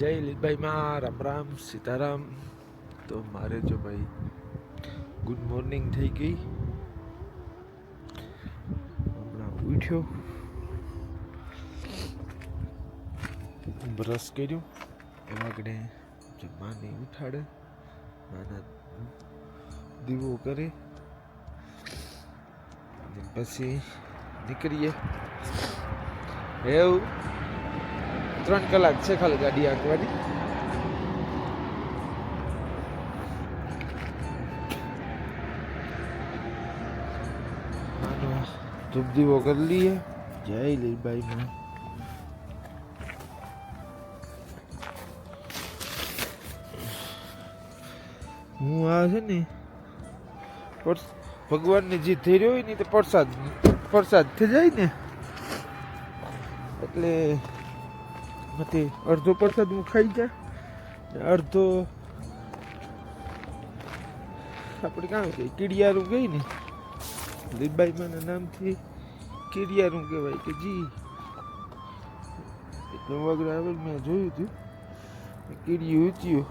જય લીલભાઈમાં રામ રામ, સીતારામ. તો મારે જો ભાઈ ગુડ મોર્નિંગ થઈ ગઈ. હમણાં ઉઠ્યો. બ્રશ કર્યું. એમાં કને જે માની ઉઠાડે માના દીવો કરે. પછી નીકળીએ. એવું. ત્રણ કલાક છે ખાલી ગાડી આંકવાની. ધૂપ દીવો કરી લઈએ. જય લીલબાઈ માં હું આ છે ને ભગવાનની જે થઈ રહ્યો હોય ને તે પ્રસાદ પ્રસાદ થઈ જાય ને. એટલે માંથી અડધો પ્રસાદ હું ખાઈ જા અડધો આપણે કામ કે કીડિયારું ગઈ ને. લીલબાઈ માના નામથી કીડિયારું કહેવાય કે જી. એટલે વગર આવેલ, મેં જોયું હતું કીડી ઊંચ્યું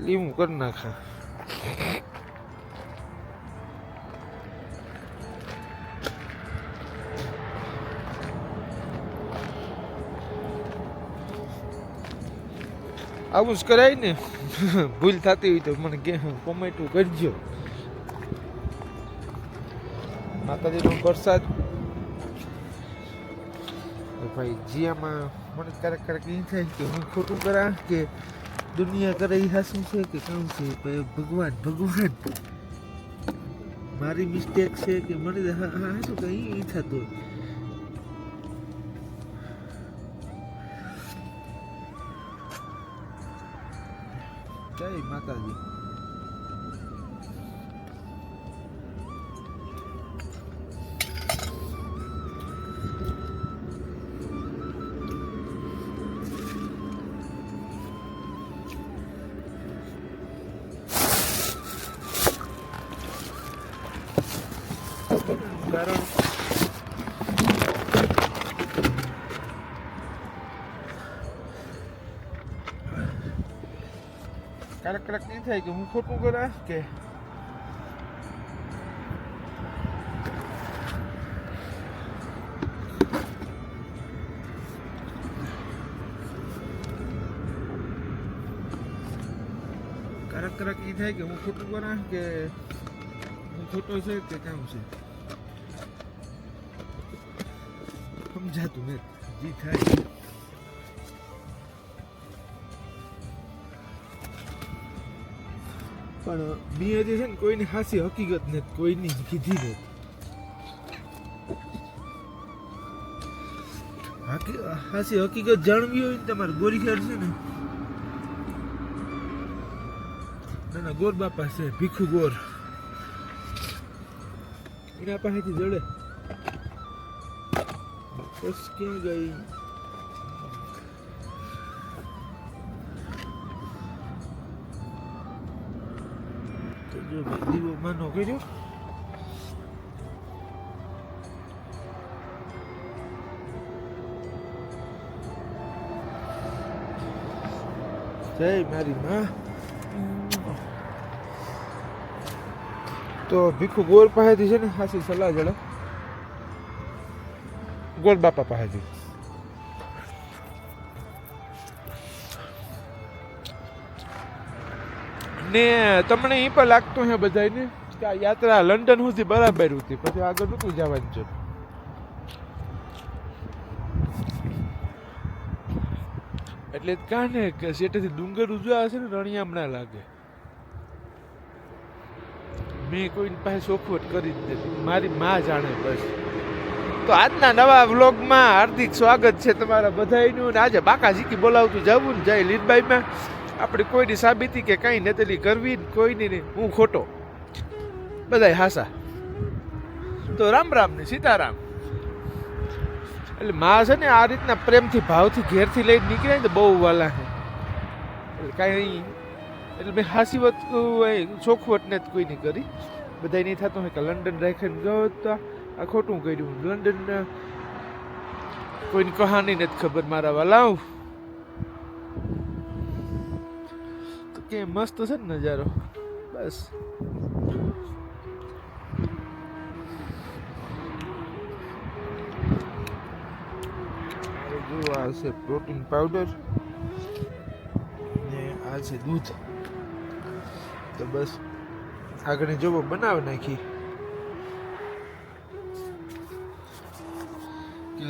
એટલે કરી નાખા આવું જ કરાય ને ભૂલ થતી હોય તો મને કે કોમેન્ટું કરજો માતાજીનો પ્રસાદ ભાઈ જીયામાં મને ક્યારેક ક્યારેક એ થાય કે હું ખોટું કરા કે દુનિયા કરે એ હાસું છે કે કામ છે? ભગવાન ભગવાન. મારી મિસ્ટેક છે કે મને હા હા શું કંઈ? એ થતું હોય. ક્યારેક કડક નહીં થાય કે હું ખોટું કરા કે. કડક કડક એ થાય કે હું ખોટું કરા કે હું ખોટો છે કે કામ છે. સમજાતું ને? જી થાય. પણ મેં હજી છે ને કોઈની હાસી હકીકત ને કોઈની કીધી નથી હાસી હકીકત જાણવી હોય ને તમારે ગોરી ગોરીખેર છે ને. ના ના ગોર બાપા છે, ભીખુ ગોર. એના પાસેથી જડે. બસ ક્યાં ગઈ? કર્યો જય મારી માં તો ભીખુ ગોર પાસેથી છે ને હાસી સલાહ જડે ગોળ બાપા પાસેથી. ને તમને એ પણ લાગતું હે બધાને કે આ યાત્રા લંડન સુધી બરાબર હતી પછી આગળ નહોતું જવાનું છે. એટલે જ કાં સેટેથી ડુંગર ઉજવા હશે ને રણિયામ ના લાગે. મેં કોઈ પાસે ચોખવટ કરી જ નથી. મારી માં જાણે બસ. તો આજના નવા વ્લોગમાં હાર્દિક સ્વાગત છે તમારા બધાયનું. ને આજે બાકા શીખી બોલાવતું જવું ને જાય લીલબાઈમાં. આપણે કોઈની સાબિતી કે કાંઈ નતેલી કરવી કોઈની નહીં હું ખોટો. બધાય હાસા. તો રામ રામ ને સીતારામ. એટલે માં છે ને આ રીતના પ્રેમથી, ભાવથી ઘેરથી લઈને નીકળે ને તો બહુ વાલા છે. એટલે કાંઈ એટલે મેં હાસી વાત કહું ચોખવટ ને કોઈ નહીં કરી. બધા નહીં થતું હોય કે લંડન રાખીને ગયો તો આ ખોટું કર્યું. લંડન કોઈની કહાની નથી ખબર મારા વાલાવ તો કે મસ્ત છે ને નજારો. બસ. જુઓ આ છે પ્રોટીન પાવડર ને આ છે દૂધ. તો બસ આગળ જોવો બનાવી નાખી.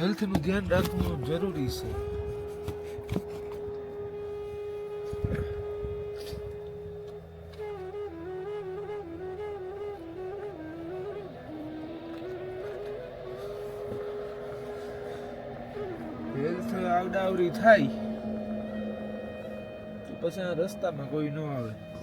હેલ્થનું ધ્યાન રાખવું જરૂરી છે. આવડાવડી થાય. પછી રસ્તામાં કોઈ ન આવે.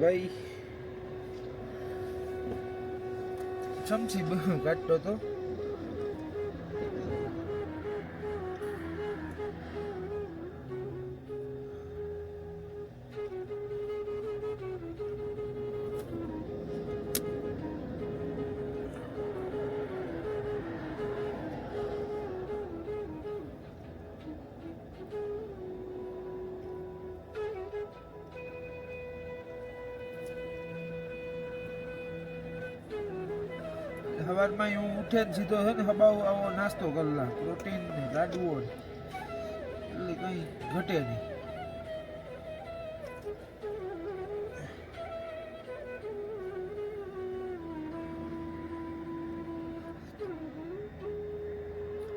ભાઈ. ચમચી બહુ કાઢતો તો. ઉઠે જ સીધો છે ને હબાવ આવો નાસ્તો કરલા પ્રોટીન ને લાડવો એટલે કઈ ઘટે નહીં.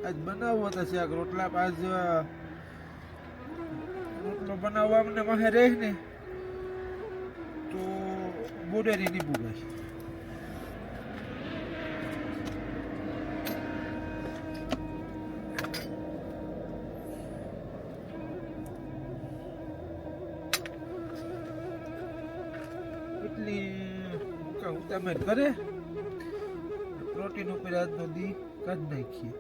આજ બનાવવો તો શાક રોટલા આજ રોટલો બનાવવા અમને વાહે રહે ને, તો બોડેરી નહીં પુગાય ઉતામેર કરે પ્રોટીન ઉપર આજનો દી કાઢી નાખીએ.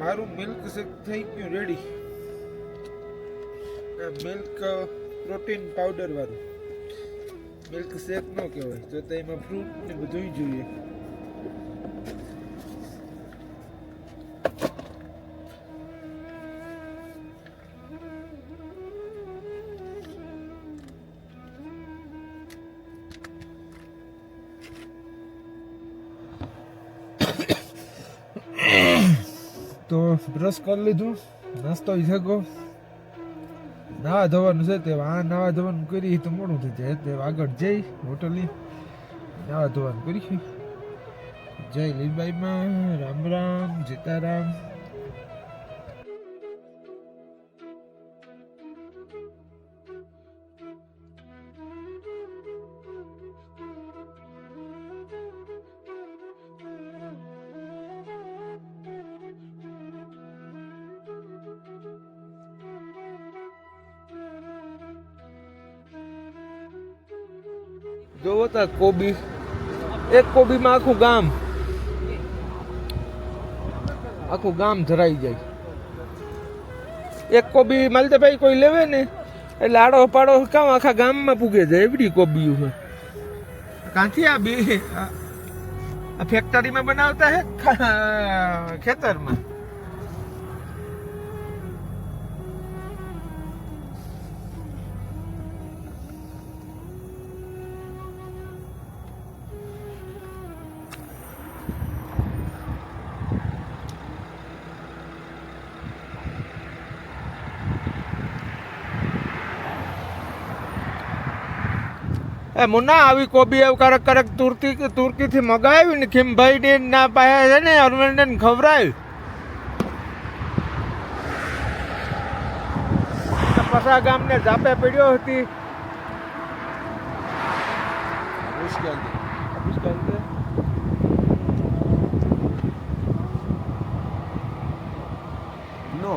મારું મિલ્ક શેક થઈ ગયું રેડી મિલ્ક પ્રોટીન પાવડર વાળું. મિલ્ક શેક ન કહેવાય. તો તો એમાં ફ્રૂટ ને બધું જોઈએ. તો બ્રશ કરી લીધું. નાસ્તો જગો નાવા ધોવાનું છે તે આ નાવા ધોવાનું કરી તો મોડું થઈ જાય. તે આગળ જઈ હોટલની નાવા ધોવાનું કરી જય લીલબાઈમાં, રામ રામ, સીતારામ. જોવો તા કોબી. એક કોબીમાં આખું ગામ. આખું ગામ ધરાઈ જાય. એક કોબી માલતેભાઈ કોઈ લેવે ને, એટલે આડો પાડો કામ આખા ગામમાં પૂગે જાય, એવડી કોબી હોય. કાંથી આ બે? આ ફેક્ટરીમાં બનાવતા હે ખેતરમાં? એ મુન્ના, આવી કોબી એવું કરક કરક તુર્કી તુર્કીથી મગાવ્યું ને ખીમભાઈ ને પાસે છે ને અરવિંદ ને ખવડાવ્યું. પસા ગામને જાપે પીડ્યો હતી No.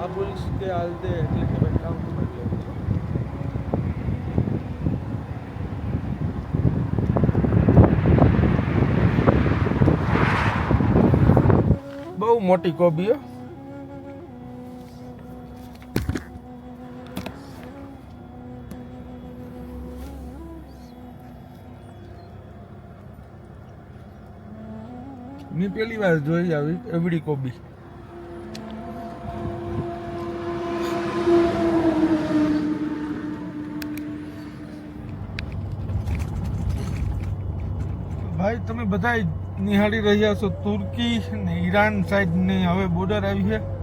આ બોલીશ કે હાલ દે એટલે કે ભાઈ કાઉન્ટમાં લેવું બહુ મોટી કોબી મેં પેલી વાર જોઈ આવી એવડી કોબી. ભાઈ, તમે બધા નિહાળી રહ્યા છો. તુર્કી ને ઈરાન સાઈડ ને હવે બોર્ડર આવી છે.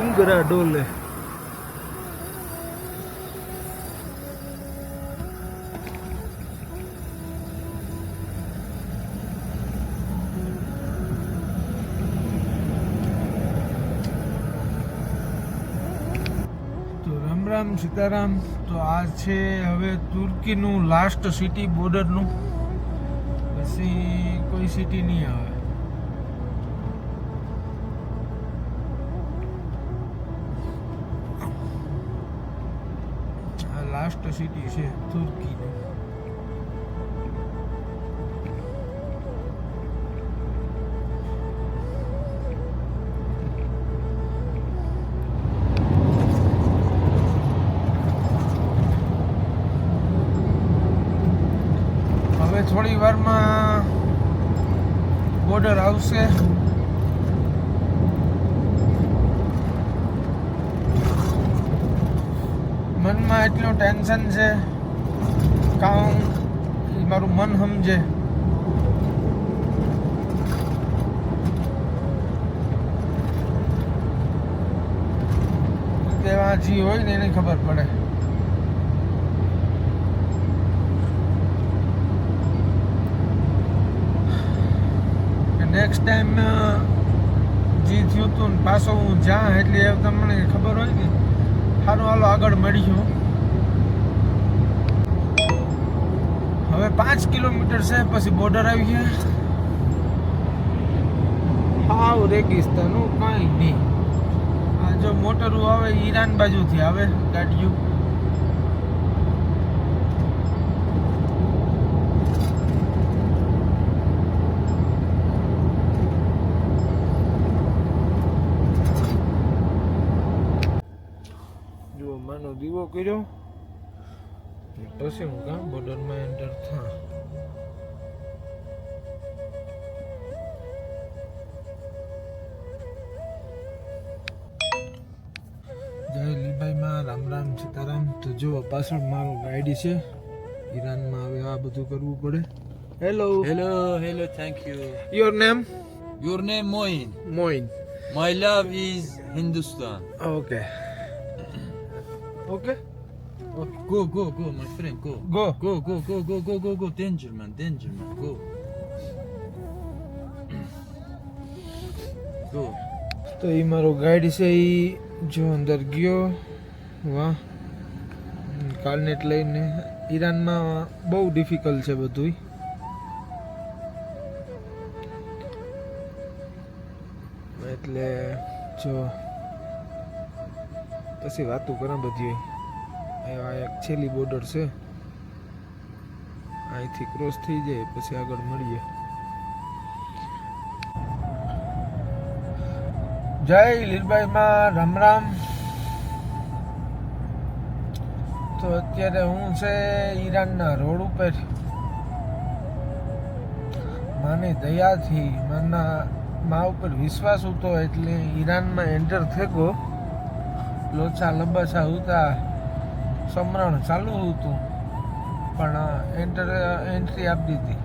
ડુંગરા ડોલે. રામ સીતારામ. તો આ છે હવે તુર્કીનું લાસ્ટ સિટી બોર્ડરનું પછી કોઈ સિટી નહીં આવે. સિટી છે તુર્કીની હવે થોડી વારમાં બોર્ડર આવશે. મનમાં એટલું ટેન્શન છે, કામ મારું મન સમજે. તેવા જી હોય ને એને ખબર પડે. નેક્સ્ટ ટાઈમ જી થયું હતું ને પાછો હું જ્યાં એટલે તમને ખબર હોય ને સારું હાલો, આગળ મળીશું. હવે પાંચ કિલોમીટર છે, પછી બોર્ડર આવી છે હાવ રેગિસ્તાનું કાંઈ નહીં. આ જો મોટરું આવે, ઈરાન બાજુથી આવે, ગાડીઓ. કર્યો ને પછી હું કામ બોર્ડરમાં એન્ટર થા જય લીભાઈમાં રામ રામ સીતારામ તો જુઓ પાછળ મારો ગાઈડ છે ઈરાનમાં હવે આ બધું કરવું પડે hello Hello, hello, thank you. Your name Your name Moin. Moin My love is Hindustan. Okay okay Okay, go, go, go, my friend, go. Go Go, go, go, go, go, go, go. Danger, man, danger, man. Go. Go. તો એ મારો guide છે એ જો અંદર ગયો વાહ કાલનેટ લઈને ઈરાનમાં બહુ difficult છે બધું એટલે જો પછી વાતું કરે બધી આ એક છેલ્લી બોર્ડર છે. અહીંથી ક્રોસ થઈ જાય, પછી આગળ મળીએ. જય લીલભાઈમાં રામ રામ. તો અત્યારે હું છે ઈરાનના રોડ ઉપર. માની દયાથી, માના મા ઉપર વિશ્વાસ હતો એટલે ઈરાનમાં એન્ટર થયો લોચા લંબાસા હતા. સમરણ ચાલુ હતું. પણ એન્ટર એન્ટ્રી આપી દીધી.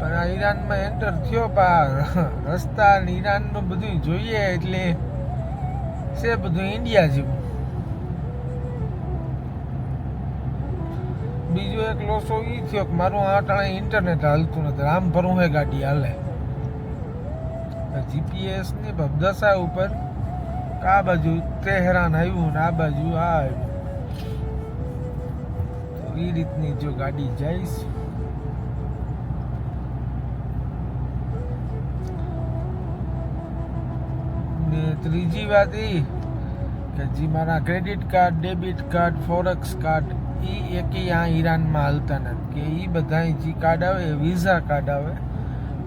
પણ, આ ઈરાનમાં એન્ટર થયો પા રસ્તા ઈરાનનું બધું જોઈએ એટલે છે બધું ઇન્ડિયા જેવું. બીજો એક લોસો એ થયો કે મારું આ ટાણે ઇન્ટરનેટ હાલતું નથી. આમ ભરું હે ગાડી હાલે. જીપીએસની દશા ઉપર આ બાજુ તેહરાન આવ્યું ને આ બાજુ આ આવ્યું. તો એ રીતની જો ગાડી જઈશ ને ત્રીજી વાત એ કે જે મારા credit card, debit card, forex card એ એકે આ ઈરાનમાં હાલતા નથી. કે એ બધા જે કાર્ડ આવે, એ વિઝા કાર્ડ આવે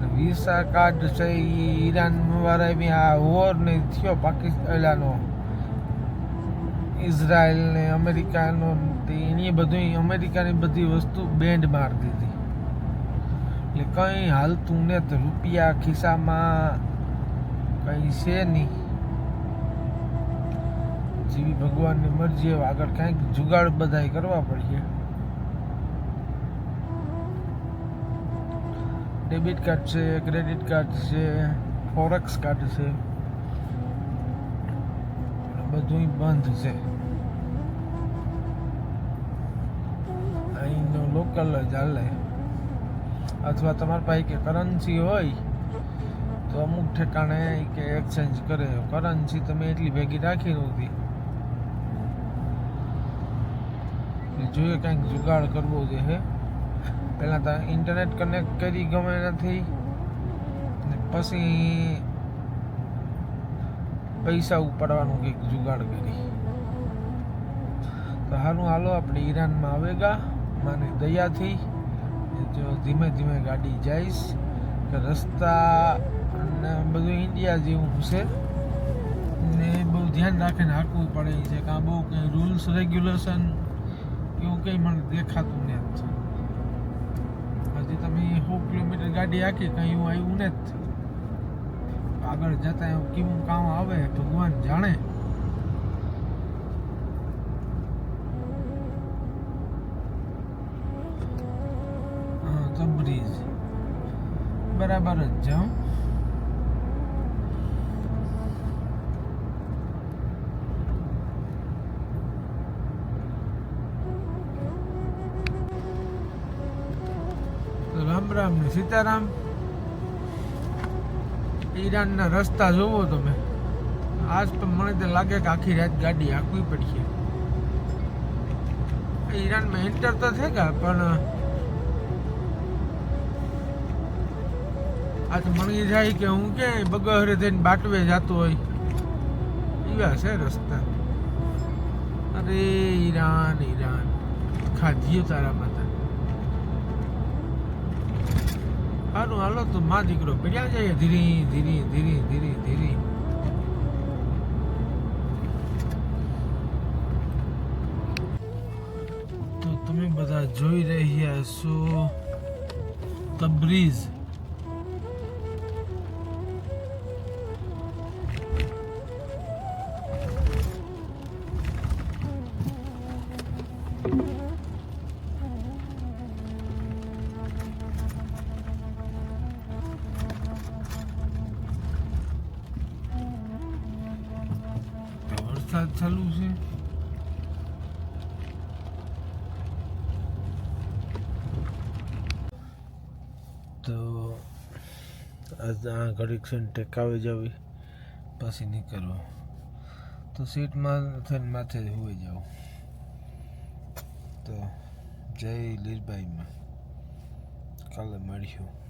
વિઝા કાર્ડ છે એ ઈરાન વાળા બી આ વોર ને થયો પાકિસ્તાન એલાનો ઇઝરાયલ ને અમેરિકાનો એની બધું અમેરિકાની બધી વસ્તુ બેન્ડ મારી દીધી. એટલે કંઈ હાલતું ને તો રૂપિયા ખિસ્સામાં કંઈ છે નહીં. જેવી ભગવાનની મરજી એવા આગળ કાંઈક જુગાડ બધાય કરવા પડશે ડેબિટ કાર્ડ છે, ક્રેડિટ કાર્ડ છે, ફોરેક્સ કાર્ડ છે. બધું બંધ છે. અહીંનો લોકલ જ હાલે. અથવા તમારી પાસે કે કરન્સી હોય, તો અમુક ઠેકાણે કે એક્સચેન્જ કરે. કરન્સી તમે એટલી ભેગી રાખી નહોતી. જોઈએ કાંઈક જુગાડ કરવો છે પહેલાં તો ઇન્ટરનેટ કનેક્ટ કરી ગમે નથી પછી પૈસા ઉપાડવાનું કંઈક જુગાડ કરી. તો હારું, હાલો, આપણે ઈરાનમાં આવેગા. મારી દયાથી. જો ધીમે ધીમે ગાડી જઈશ, કે રસ્તા અને બધું ઇન્ડિયા જેવું હશે. ને બહુ ધ્યાન રાખીને હાંકવું પડે છે, કાં બહુ કંઈ રૂલ્સ રેગ્યુલેશન એવું કંઈ મને દેખાતું નથી. હજી તમે સો કિલોમીટર ગાડી આખી કંઈ એવું આવ્યું નથી આગળ જતા એવું કેવું કામ આવે, ભગવાન જાણે. તબરીજ બરાબર જ જાઉં રામ સીતારામ ઈરાનના રસ્તા જોવો તમે. આજ પણ મને તો લાગે કે આખી રાત ગાડી હાંકવી પડશે. ઈરાનમાં એન્ટર તો થઈ કે પણ આ તો મને જાય કે હું કે બગહરે થઈને બાટવે જતો હોય. એવા છે રસ્તા. અરે ઈરાન ઈરાન. ખાધીઓ તારા હારું, હાલો, તો માં દીકરો પડ્યા જાય ધીરે ધીરે ધીરે ધીરે ધીરે. તો તમે બધા જોઈ રહ્યા છો તબરીઝ. આજ આ ઘડીક ને ટેકાવી જવી, પછી નીકળવું તો સીટમાં થઈને માથે હોઈ જાવ તો જય લીરબાઈમાં કાલે મળ્યું